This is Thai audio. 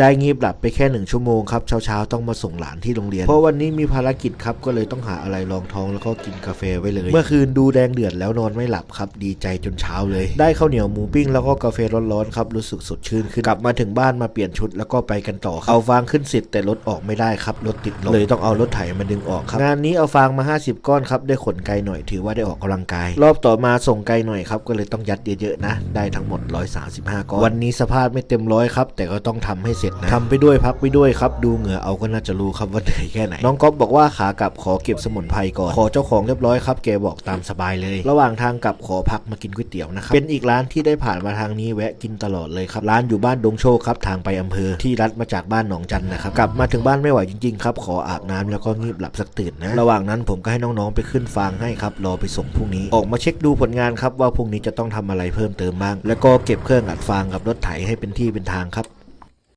ได้งีบหลับไปแค่หนึ่งชั่วโมงครับเช้าๆต้องมาส่งหลานที่โรงเรียน เพราะวันนี้มีภารกิจครับก็เลยต้องหาอะไรรองท้องแล้วก็กินกาแฟไว้เลย เมื่อคืนดูแดงเดือดแล้วนอนไม่หลับครับ ดีใจจนเช้าเลย ได้ข้าวเหนียวหมูปิ้งแล้วก็กาแฟร้อนๆครับรู้สึกสดชื่นขึ้นกลับมาถึงบ้านมาเปลี่ยนชุดแล้วก็ไปกันต่อเอาฟางขึ้นเสร็จแต่รถออกไม่ได้ครับรถติดลมเลยต้องเอารถไถมาดึงออกครับงานนี้เอาฟางมา 50 ก้อนครับได้ขนไกลหน่อยถือว่าได้ออกกำลังกาย รอบต่อมาส่งไกลหน่อยครับก็เลยต้องยัดเยอะๆนะ ได้ทั้งหมด 135 ก้อนวันนี้สภาพไม่เต็มร้อยครับแต่ก็ต้องทำให้เสร็จนะทำไปด้วยพักไปด้วยครับ ดูเหงื่อเอาก็น่าจะรู้ครับว่าเหนื่อยแค่ไหน น้องก๊อฟบอกว่าขากลับขอเก็บสมุนไพรก่อน ขอเจ้าของเรียบร้อยครับแกบอกตามสบายเลย ระหว่างทางกลับขอพักมากินก๋วยเตี๋ยวนะครับ เป็นอีกร้านที่ได้ผ่านมาทางนี้แวะกินตลอดเลยครับ ร้านอยู่บ้านดงโชคครับทางไปอำเภอที่รัดมาจากบ้านหนองจันนะครับ กลับมาถึงบ้านไม่ไหวจริงๆครับ ขออาบน้ำแล้วก็งีบหลับสักตื่นนะ ระหว่างนั้นผมก็ให้น้องๆไปขึ้นฟางให้ครับ รอไปส่งพรุ่งนี้ ออกมาเช็คดูผลงานครับว่าพรุ่งนี้จะต้องทำอะไรเพิ่มเติมบ้าง แล้วก็เก็บเครื่องอัดฟางกับรถไถให้เป็นที่เป็นทางครับ